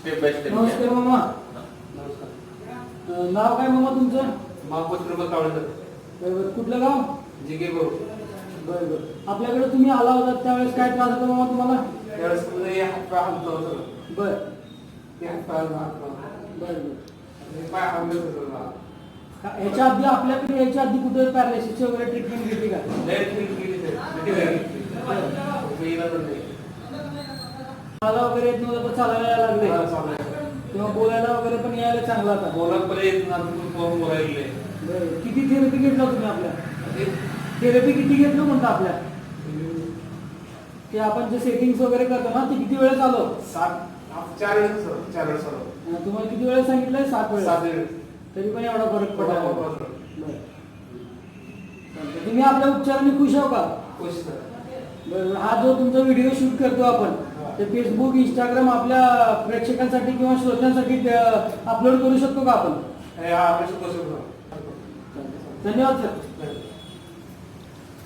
Step by step नमस्कार मामा. नमस्कार. अं, नाव काय मामा तुमचं? महापौर कावळे बरं कुठलं गाव? जिगे भाऊ. बरं बरं. आपल्याकडे तुम्ही आला होता त्यावेळेस काय त्रास होता मामा तुम्हाला? त्यावेळेस हलतो होतं. बरं. ते बरं बरं. आणि पाय हलत होतं मला. का- याच्या आधी आपल्याकडे याच्या आधी कुठे पॅरालिसिसची वगैरे ट्रीटमेंट घेतली का? लय ट्रीट केली ते. किती वेळ घेतली. मी येणार पण नाही. मला वगैरे येत नव्हतं पण चालायला लागले पण यायला चांगला ना तुम्ही कोण बोलायले. बरं किती थेरपी घेतला तुम्ही आपल्या? थेरपी किती घेतलं म्हणतो आपल्या? ते आपण जे सेटिंग्स वगैरे करतो ना ते किती वेळेस आलो? सात आप- चार वेळेस सर चार वेळेस सर तुम्हाला किती वेळेस सांगितलंय? सात वेळेस. सात वेळेस. तरी पण एवढा फरक पडला बरं. सर. चालतंय. तुम्ही आपल्या उपचाराने खुश आहो का? खुश सर बरं हा जो तुमचा व्हिडिओ शूट करतो आपण ते फेसबुक इंस्टाग्राम आपल्या प्रेक्षकांसाठी किंवा श्रोत्यांसाठी अपलोड करू शकतो का आपण? धन्यवाद सर.